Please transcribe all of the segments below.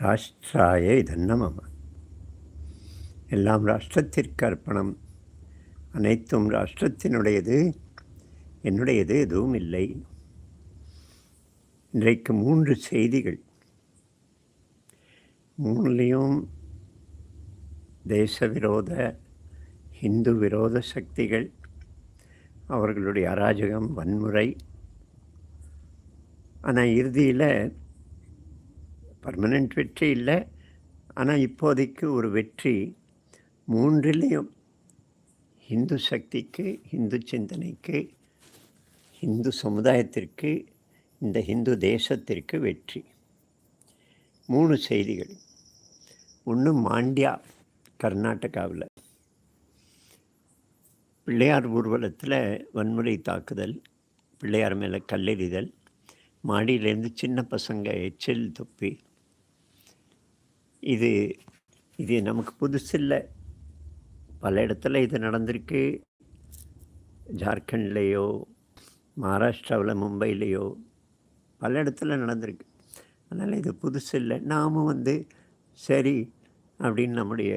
ராஷ்டிராய இதன்னமம். எல்லாம் ராஷ்டிரத்திற்கு அர்ப்பணம். அனைத்தும் ராஷ்டிரத்தினுடையது. என்னுடையது எதுவும் இல்லை. இன்றைக்கு மூன்று செய்திகள். மூணுலேயும் தேச விரோத இந்து விரோத சக்திகள் அவர்களுடைய அராஜகம் வன்முறை. ஆனால் இறுதியில் பர்மனெண்ட் வெற்றி இல்லை. ஆனால் இப்போதைக்கு ஒரு வெற்றி மூன்றிலையும். இந்து சக்திக்கு இந்து சிந்தனைக்கு இந்து சமுதாயத்திற்கு இந்த இந்து தேசத்திற்கு வெற்றி. மூணு செய்திகள். ஒன்று மாண்டியா கர்நாடகாவில். பிள்ளையார் ஊர்வலத்தில் வன்முறை தாக்குதல் பிள்ளையார் மேலே கல்லெறிதல் மாடியிலேருந்து சின்ன பசங்க எச்சில் துப்பி. இது இது நமக்கு புதுசில்லை பல இடத்துல இது நடந்திருக்கு. ஜார்க்கண்ட்லேயோ மகாராஷ்டிராவில் மும்பையிலேயோ பல இடத்துல நடந்திருக்கு. அதனால் இது புதுசு இல்லை. நாம் வந்து சரி அப்படின்னு நம்முடைய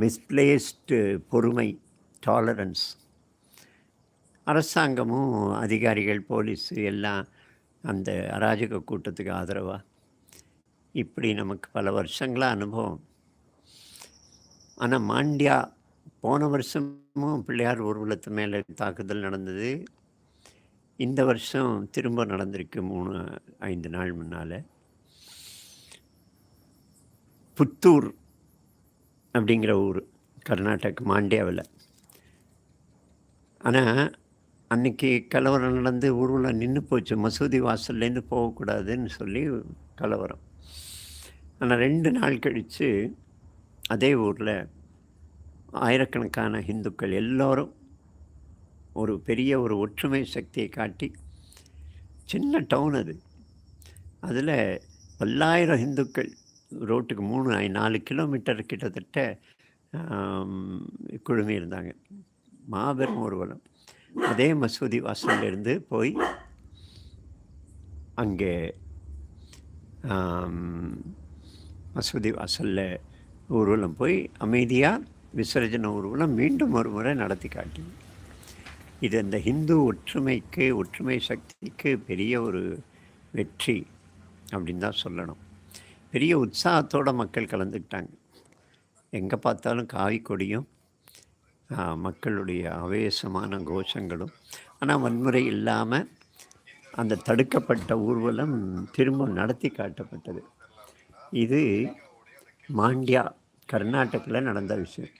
மிஸ்பிளேஸ்டு பொறுமை டாலரன்ஸ் அரசாங்கமும் அதிகாரிகள் போலீஸு எல்லாம் அந்த அராஜக கூட்டத்துக்கு ஆதரவாக இப்படி நமக்கு பல வருஷங்களாக அனுபவம். ஆனால் மாண்டியா போன வருஷமும் பிள்ளையார் ஊர்வலத்து மேலே தாக்குதல் நடந்தது. இந்த வருஷம் திரும்ப நடந்திருக்கு மூணு ஐந்து நாள் முன்னால். புத்தூர் அப்படிங்கிற ஊர் கர்நாடக மாண்டியாவில். ஆனால் அன்னைக்கு கலவரம் நடந்து ஊர்வலம் நின்று போச்சு. மசூதி வாசல்லேருந்து போகக்கூடாதுன்னு சொல்லி கலவரம். ஆனால் ரெண்டு நாள் கழித்து அதே ஊரில் ஆயிரக்கணக்கான இந்துக்கள் எல்லோரும் ஒரு பெரிய ஒரு ஒற்றுமை சக்தியை காட்டி சின்ன டவுன் அது. அதில் பல்லாயிரம் இந்துக்கள் ரோட்டுக்கு மூணு ஐ- நாலு கிலோமீட்டர் கிட்டத்தட்ட குழுமி இருந்தாங்க. மாபெரும் ஊர்வலம். அதே மசூதி வாசல்ல இருந்து போய் அங்கே மசூதி வாசலில் ஊர்வலம் போய் அமைதியாக விசர்ஜன ஊர்வலம் மீண்டும் ஒரு முறை நடத்தி காட்டி. இது அந்த ஹிந்து ஒற்றுமைக்கு ஒற்றுமை சக்திக்கு பெரிய ஒரு வெற்றி அப்படின்னு தான் சொல்லணும். பெரிய உற்சாகத்தோடு மக்கள் கலந்துக்கிட்டாங்க. எங்கே பார்த்தாலும் காவி கொடியும் மக்களுடைய ஆவேசமான கோஷங்களும். ஆனால் வன்முறை இல்லாமல் அந்த தடுக்கப்பட்ட ஊர்வலம் திரும்ப நடத்தி காட்டப்பட்டது. இது மாண்டியா கர்நாடகில் நடந்த விஷயம்.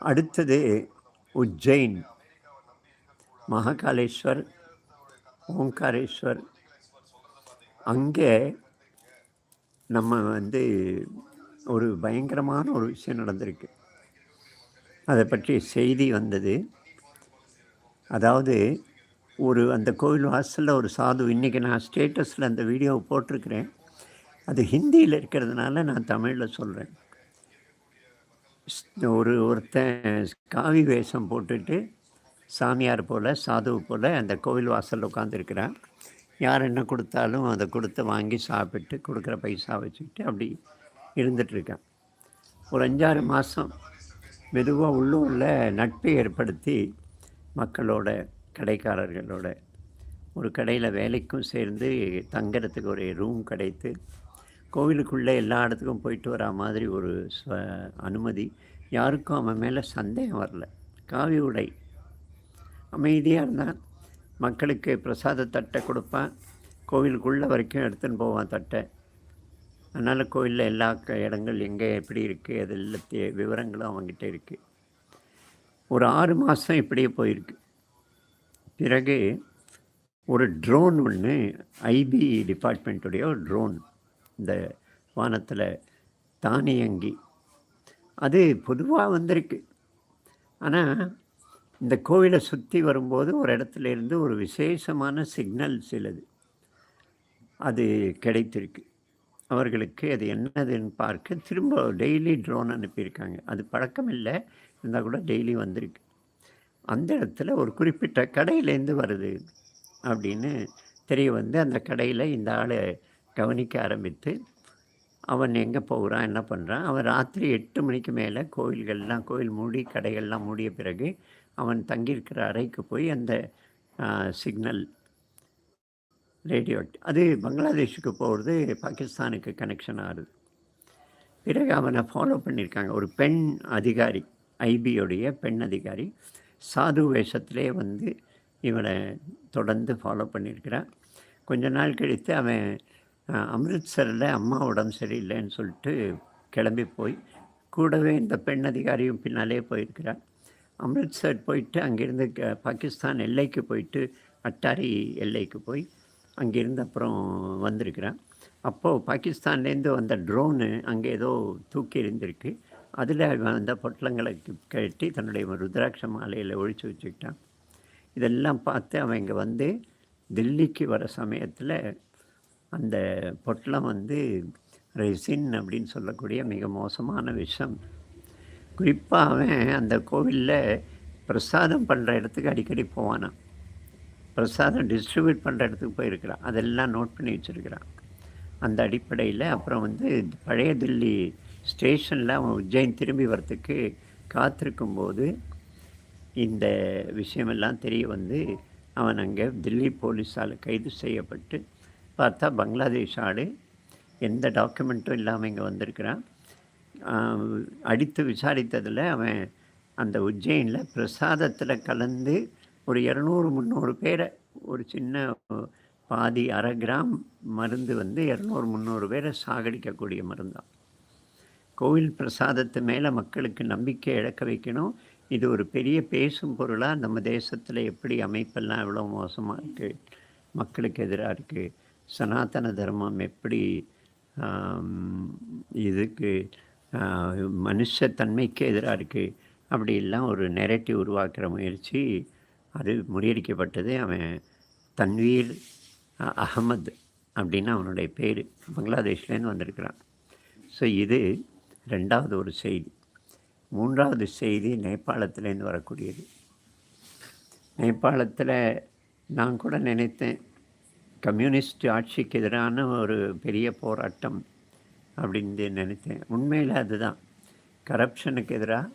அடுத்தது உஜ்ஜைன் மகாகாலேஸ்வர் ஓங்காரேஸ்வர் அங்கே நம்ம வந்து ஒரு பயங்கரமான ஒரு விஷயம் நடந்திருக்கு. அதை பற்றி செய்தி வந்தது. அதாவது ஒரு அந்த கோவில் வாசலில் ஒரு சாது இன்றைக்கி நான் ஸ்டேட்டஸில் அந்த வீடியோவை போட்டிருக்கிறேன். அது ஹிந்தியில் இருக்கிறதுனால நான் தமிழில் சொல்கிறேன். ஒரு ஒருத்தன் காவி வேஷம் போட்டுட்டு சாமியார் போல் சாது போல் அந்த கோவில் வாசலில் உட்காந்துருக்கிறான். யார் என்ன கொடுத்தாலும் அதை கொடுத்து வாங்கி சாப்பிட்டு கொடுக்குற பைசா வச்சுக்கிட்டு அப்படி இருந்துகிட்ருக்கான். ஒரு அஞ்சாறு மாதம் மெதுவாக உள்ளூரில் நட்பை ஏற்படுத்தி மக்களோட கடைக்காரர்களோட ஒரு கடையில் வேலைக்கும் சேர்ந்து தங்கிறதுக்கு ஒரு ரூம் கிடைத்து கோவிலுக்குள்ளே எல்லா இடத்துக்கும் போயிட்டு வரா மாதிரி ஒரு ச அனுமதி. யாருக்கும் அவன் மேலே சந்தேகம் வரல. காவி உடை. அமைதியாக இருந்தான். மக்களுக்கு பிரசாத தட்டை கொடுப்பான். கோவிலுக்குள்ளே வரைக்கும் எடுத்துன்னு போவான் தட்டை. அதனால் கோயிலில் எல்லா க- இடங்கள் எங்கே எப்படி இருக்குது அது எல்லாத்தையும் விவரங்களும் அவங்ககிட்ட இருக்குது ஒரு ஆறு மாதம் இப்படியே போயிருக்கு. பிறகு ஒரு ட்ரோன் ஒன்று ஐபி டிபார்ட்மெண்ட்டுடைய ஒரு ட்ரோன். இந்த வானத்தில் தானியங்கி. அது பொதுவாக வந்திருக்கு. ஆனால் இந்த கோவிலை சுற்றி வரும்போது ஒரு இடத்துல இருந்து ஒரு விசேஷமான சிக்னல் சிலது. அது கிடைத்திருக்கு. அவர்களுக்கு அது என்னதுன்னு பார்க்க திரும்ப டெய்லி ட்ரோன் அனுப்பியிருக்காங்க. அது பழக்கம் இல்லை இருந்தால் கூட டெய்லி வந்திருக்கு. அந்த இடத்துல ஒரு குறிப்பிட்ட கடையிலேருந்து வருது அப்படின்னு தெரிய வந்து அந்த கடையில் இந்த ஆள் கவனிக்க ஆரம்பித்து அவன் எங்கே போகிறான் என்ன பண்ணுறான் அவன் ராத்திரி எட்டு மணிக்கு மேலே கோயில்கள்லாம் கோயில் மூடி கடைகள்லாம் மூடிய பிறகு அவன் தங்கியிருக்கிற அறைக்கு போய் அந்த சிக்னல் ரேடியோ அது பங்களாதேஷுக்கு போகிறது பாகிஸ்தானுக்கு கனெக்ஷன் ஆகுது. பிறகு அவனை ஃபாலோ பண்ணியிருக்காங்க. ஒரு பெண் அதிகாரி ஐபியோடைய பெண் அதிகாரி சாது வேஷத்திலே வந்து இவனை தொடர்ந்து ஃபாலோ பண்ணியிருக்கிறான். கொஞ்ச நாள் கழித்து அவன் அமிர்த்சரில் அம்மா உடம்பு சரியில்லைன்னு சொல்லிட்டு கிளம்பி போய் கூடவே இந்த பெண் அதிகாரியும் பின்னாலே போயிருக்கிறார். அமிர்த்சர் போயிட்டு அங்கேருந்து பாகிஸ்தான் எல்லைக்கு போயிட்டு அட்டாரி எல்லைக்கு போய் அங்கேருந்து அப்புறம் வந்திருக்கிறான் அப்போது பாகிஸ்தான்லேருந்து வந்த ட்ரோனு அங்கே ஏதோ தூக்கி இருந்திருக்கு அதில் அந்த பொட்டலங்களை கட்டி தன்னுடைய ருத்ராட்ச மாலையில் ஒழிச்சு வச்சுக்கிட்டான். இதெல்லாம் பார்த்து அவன் இங்கே வந்து தில்லிக்கு வர சமயத்தில் அந்த பொட்டலம் வந்து ரெசின் அப்படின்னு சொல்லக்கூடிய மிக மோசமான விஷம். குறிப்பாக அவன் அந்த கோவிலில் பிரசாதம் பண்ணுற இடத்துக்கு அடிக்கடி போவானான் பிரசாதம் டிஸ்ட்ரிபியூட் பண்ணுற இடத்துக்கு போயிருக்கிறான். அதெல்லாம் நோட் பண்ணி வச்சுருக்கிறான். அந்த அடிப்படையில் அப்புறம் வந்து பழைய தில்லி ஸ்டேஷனில் அவன் உஜ்ஜைன் திரும்பி வரத்துக்கு காத்திருக்கும்போது இந்த விஷயமெல்லாம் தெரிய வந்து அவன் அங்கே தில்லி போலீஸால் கைது செய்யப்பட்டு பார்த்தா பங்களாதேஷ் ஆடு எந்த டாக்குமெண்ட்டும் இல்லாமல் இங்கே வந்திருக்கிறான். அடித்து விசாரித்ததில் அவன் அந்த உஜ்ஜயினில் பிரசாதத்தில் கலந்து ஒரு இரநூறு முந்நூறு பேரை ஒரு சின்ன பாதி அரை கிராம் மருந்து வந்து இரநூறு முந்நூறு பேரை சாகடிக்கக்கூடிய மருந்தான். கோவில் பிரசாதத்து மேலே மக்களுக்கு நம்பிக்கை இழக்க வைக்கணும். இது ஒரு பெரிய பேசும் பொருளாக நம்ம தேசத்தில் எப்படி அமைப்பெல்லாம் எவ்வளோ மோசமாக இருக்குது மக்களுக்கு எதிராக இருக்குது சனாதன தர்மம் எப்படி இதுக்கு மனுஷத்தன்மைக்கு எதிராக இருக்குது அப்படிலாம் ஒரு நெரட்டிவ் உருவாக்குற முயற்சி அது முறியடிக்கப்பட்டது அவன் தன்வீர் அகமது அப்படின்னு அவனுடைய பேர். பங்களாதேஷ்லேருந்து வந்திருக்கிறான். ஸோ இது ரெண்டாவது ஒரு செய்தி. மூன்றாவது செய்தி நேபாளத்துலேருந்து வரக்கூடியது. நேபாளத்தில் நான் கூட நினைத்தேன். கம்யூனிஸ்ட் ஆட்சிக்கு எதிரான ஒரு பெரிய போராட்டம் அப்படின்னு நினைத்தேன். உண்மையில் அதுதான். கரப்ஷனுக்கு எதிராக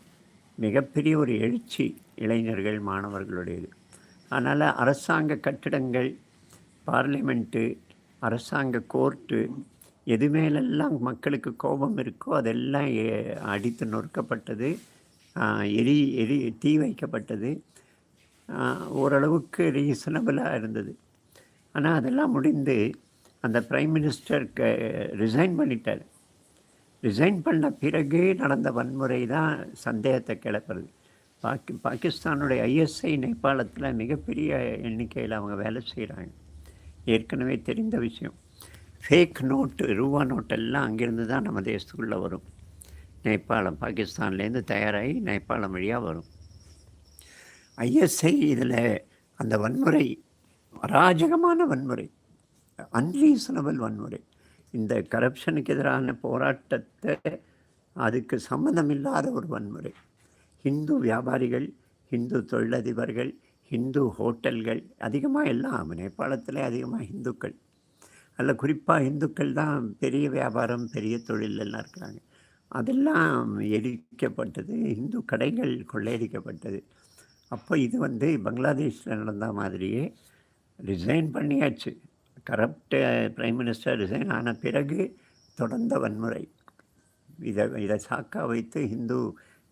மிகப்பெரிய ஒரு எழுச்சி இளைஞர்கள் மாணவர்களுடையது. அதனால் அரசாங்க கட்டிடங்கள் பார்லிமெண்ட்டு அரசாங்க கோர்ட்டு எது மேலெல்லாம் மக்களுக்கு கோபம் இருக்கோ அதெல்லாம் அடித்து நொறுக்கப்பட்டது. எரி எரி தீ வைக்கப்பட்டது. ஓரளவுக்கு ரீசனபிளாக இருந்தது. ஆனால் அதெல்லாம் முடிந்து அந்த ப்ரைம் மினிஸ்டர் ரிசைன் பண்ணிட்டார். ரிசைன் பண்ண பிறகு நடந்த வன்முறை தான் சந்தேகத்தை கிளப்புறது. பாக்கி பாகிஸ்தானுடைய ஐஎஸ்ஐ நேபாளத்தில் மிகப்பெரிய எண்ணிக்கையில் அவங்க வேலை செய்கிறாங்க ஏற்கனவே தெரிந்த விஷயம். ஃபேக் நோட்டு ரூபா நோட்டெல்லாம் அங்கேருந்து தான் நம்ம தேசத்துக்குள்ளே வரும். நேபாளம் பாகிஸ்தான்லேருந்து தயாராகி நேபாளம் வழியாக வரும். ஐஎஸ்ஐ இதில் அந்த வன்முறை அராஜகமான வன்முறை அன்ரீசனபிள் வன்முறை. இந்த கரப்ஷனுக்கு எதிரான போராட்டத்தை அதுக்கு சம்மந்தம் இல்லாத ஒரு வன்முறை. ஹிந்து வியாபாரிகள் ஹிந்து தொழிலதிபர்கள் ஹிந்து ஹோட்டல்கள் அதிகமாக எல்லாம் நேபாளத்தில் அதிகமாக ஹிந்துக்கள். அதில் குறிப்பாக இந்துக்கள் தான் பெரிய வியாபாரம் பெரிய தொழிலெல்லாம் இருக்கிறாங்க. அதெல்லாம் எரிக்கப்பட்டது இந்து கடைகள் கொள்ளையடிக்கப்பட்டது. அப்போ இது வந்து பங்களாதேஷில் நடந்த மாதிரியே ரிசைன் பண்ணியாச்சு. கரப்ட் ப்ரைம் மினிஸ்டர் ரிசைன் ஆன பிறகு தொடர்ந்த வன்முறை. இதை இதை சாக்கா வைத்து ஹிந்து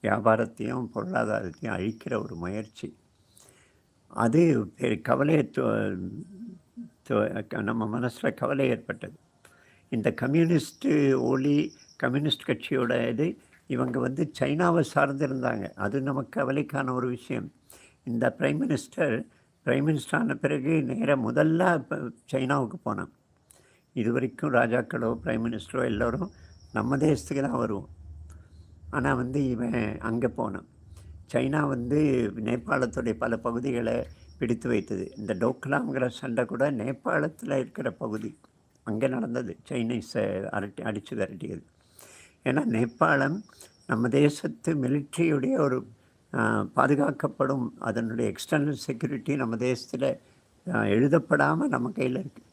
வியாபாரத்தையும் பொருளாதாரத்தையும் அழிக்கிற ஒரு முயற்சி. அது கவலையை நம்ம மனசில் கவலை ஏற்பட்டது. இந்த கம்யூனிஸ்ட்டு ஒளி கம்யூனிஸ்ட் கட்சியோட இது இவங்க வந்து சைனாவை சார்ந்திருந்தாங்க. அது நமக்கு கவலைக்கான ஒரு விஷயம். இந்த பிரைம் மினிஸ்டர் பிரைம் மினிஸ்டர் ஆன பிறகு நேராக முதல்ல இப்போ சைனாவுக்கு போனான். இது வரைக்கும் ராஜாக்களோ பிரைம் மினிஸ்டரோ எல்லோரும் நம்ம தேசத்துக்கு தான் வருவோம். ஆனால் வந்து இவன் அங்கே போனான். சைனா வந்து நேபாளத்துடைய பல பகுதிகளை பிடித்து வைத்தது. இந்த டோக்லாங்கிற சண்டை கூட நேபாளத்தில் இருக்கிற பகுதி. அங்கே நடந்தது. சைனீஸை அரட்டி அடித்து விரட்டியது. ஏன்னா நேபாளம் நம்ம தேசத்து மிலிட்ரியுடைய ஒரு பாதுகாக்கப்படும். அதனுடைய எக்ஸ்டர்னல் செக்யூரிட்டி நம்ம தேசத்தில் எழுதப்படாமல் நம்ம கையில் இருக்குது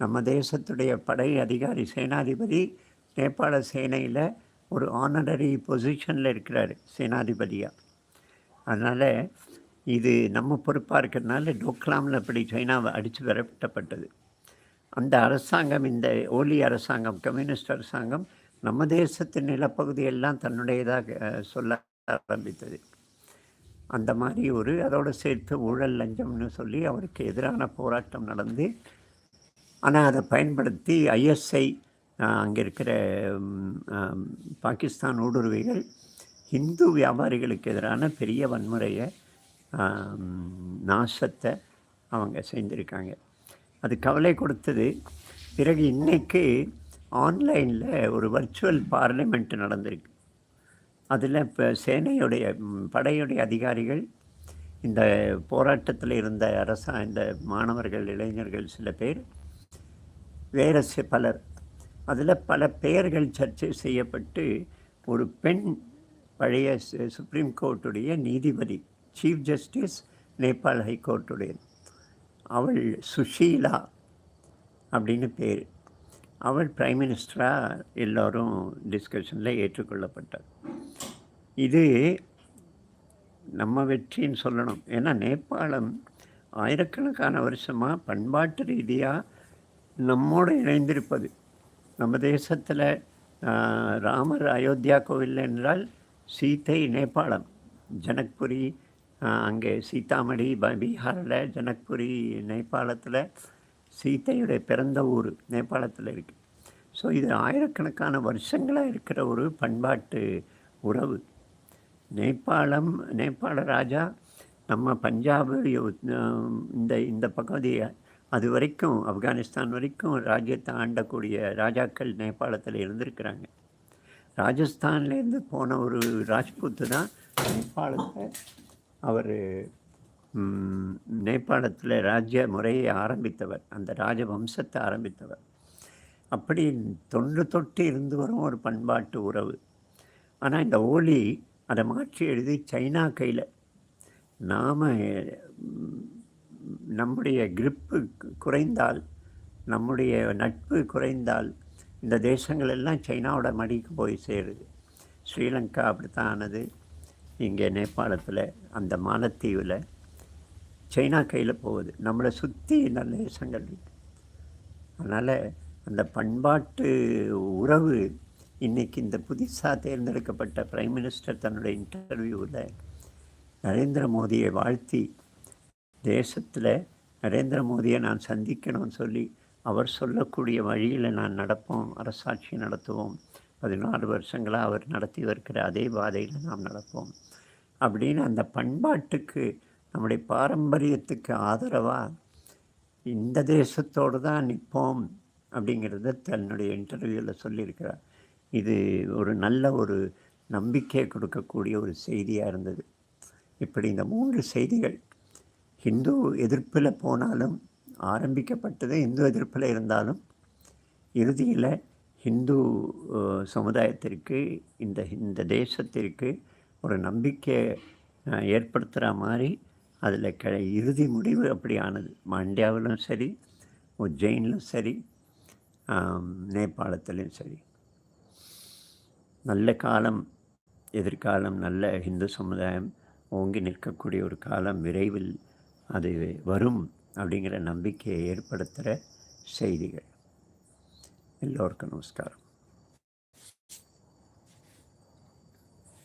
நம்ம தேசத்துடைய படை அதிகாரி சேனாதிபதி நேபாள சேனையில் ஒரு ஆனரரி பொசிஷனில் இருக்கிறார் சேனாதிபதியாக அதனால் இது நம்ம பொறுப்பாக இருக்கிறதுனால டோக்லாமில் இப்படி சைனாவை அடித்து விரட்டப்பட்டது. அந்த அரசாங்கம் இந்த ஓலி அரசாங்கம் கம்யூனிஸ்ட் அரசாங்கம் நம்ம தேசத்தின் நிலப்பகுதியெல்லாம் தன்னுடையதாக சொல்ல ஆரம்பித்தது. அந்த மாதிரி ஒரு அதோடு சேர்த்து ஊழல் லஞ்சம்னு சொல்லி அவருக்கு எதிரான போராட்டம் நடந்து ஆனால் அதை பயன்படுத்தி ஐஎஸ்ஐ அங்கே இருக்கிற பாகிஸ்தான் ஊடுருவிகள் இந்து வியாபாரிகளுக்கு எதிரான பெரிய வன்முறையை நாசத்தை அவங்க செஞ்சுருக்காங்க அது கவலை கொடுத்தது. பிறகு இன்றைக்கு ஆன்லைனில் ஒரு வர்ச்சுவல் பார்லிமெண்ட் நடந்திருக்கு. அதில் இப்போ சேனையுடைய படையுடைய அதிகாரிகள் இந்த போராட்டத்தில் இருந்த அரசா இந்த மாணவர்கள் இளைஞர்கள் சில பேர் வேறு பலர். அதில் பல பெயர்கள் சர்ச்சை செய்யப்பட்டு ஒரு பெண் பழைய சுப்ரீம் கோர்ட்டுடைய நீதிபதி சீஃப் ஜஸ்டிஸ் நேபாள் ஹைகோர்ட்டுடைய அவள் சுஷீலா அப்படின்னு பேர். அவள் பிரைம் மினிஸ்டராக எல்லோரும் டிஸ்கஷனில் ஏற்றுக்கொள்ளப்பட்டார். இது நம்ம வெற்றின்னு சொல்லணும். ஏன்னா நேபாளம் ஆயிரக்கணக்கான வருஷமாக பண்பாட்டு ரீதியாக நம்மோடு இணைந்திருப்பது. நம்ம தேசத்தில் ராமர் அயோத்தியா கோவில் என்றால் சீத்தை நேபாளம். ஜனக்புரி அங்கே சீதாமடி ப- பீகாரில் ஜனக்புரி நேபாளத்தில் சீத்தையுடைய பிறந்த ஊர் நேபாளத்தில் இருக்குது ஸோ இது ஆயிரக்கணக்கான வருஷங்களாக இருக்கிற ஒரு பண்பாட்டு உறவு. நேபாளம் நேபாள ராஜா நம்ம பஞ்சாபு இந்த இந்த பகுதியை அது வரைக்கும் ஆப்கானிஸ்தான் வரைக்கும் ராஜ்யத்தை ஆண்டக்கூடிய ராஜாக்கள் நேபாளத்தில் இருந்திருக்கிறாங்க. ராஜஸ்தான்லேருந்து போன ஒரு ராஜ்புத்து தான் நேபாளத்தை அவர் நேபாளத்தில் ராஜ்ய முறையை ஆரம்பித்தவர் அந்த ராஜவம்சத்தை ஆரம்பித்தவர். அப்படி தொன்று தொட்டு இருந்து வரும் ஒரு பண்பாட்டு உறவு. ஆனால் இந்த ஓலி அதை மாற்றி எழுதி சைனா கையில். நாம் நம்முடைய கிரிப்பு குறைந்தால் நம்முடைய நட்பு குறைந்தால் இந்த தேசங்கள் எல்லாம் சைனாவோட மடிக்கு போய் சேருது. ஸ்ரீலங்கா அப்படித்தான் ஆனது. இங்கே நேபாளத்தில் அந்த மாலத்தீவில் சைனா கையில் போகுது. நம்மளை சுற்றி நல்ல தேசங்கள் அதனால் அந்த பண்பாட்டு உறவு இன்றைக்கி இந்த புதுசாக தேர்ந்தெடுக்கப்பட்ட பிரைம் மினிஸ்டர் தன்னுடைய இன்டர்வியூவில் நரேந்திர மோடியை வாழ்த்தி தேசத்தில் நரேந்திர மோடியை நான் சந்திக்கணும்னு சொல்லி அவர் சொல்லக்கூடிய வழியில் நான் நடப்போம் அரசாட்சி நடத்துவோம். பதினாறு வருஷங்களாக அவர் நடத்தி வருகிற அதே பாதையில் நாம் நடப்போம். அப்படின்னு அந்த பண்பாட்டுக்கு நம்முடைய பாரம்பரியத்துக்கு ஆதரவாக இந்த தேசத்தோடு தான் நிற்போம் அப்படிங்கிறத தன்னுடைய இன்டர்வியூவில் சொல்லியிருக்கிறார். இது ஒரு நல்ல ஒரு நம்பிக்கை கொடுக்கக்கூடிய ஒரு செய்தியாக இருந்தது. இப்படி இந்த மூன்று செய்திகள் ஹிந்து எதிர்ப்பில் போனாலும் ஆரம்பிக்கப்பட்டது இந்து எதிர்ப்பில் இருந்தாலும் இறுதியில் ஹிந்து சமுதாயத்திற்கு இந்த இந்த தேசத்திற்கு ஒரு நம்பிக்கை ஏற்படுத்துகிற மாதிரி அதில் க இறுதி முடிவு அப்படி ஆனது. மாண்டியாவிலும் சரி உஜ்ஜைனிலும் சரி நேபாளத்துலேயும் நேபாளத்திலும் சரி. நல்ல காலம் எதிர்காலம் நல்ல இந்து சமுதாயம் ஓங்கி நிற்கக்கூடிய ஒரு காலம் விரைவில் அது வரும் அப்படிங்கிற நம்பிக்கையை ஏற்படுத்துகிற செய்திகள். எல்லோருக்கும் நமஸ்காரம்.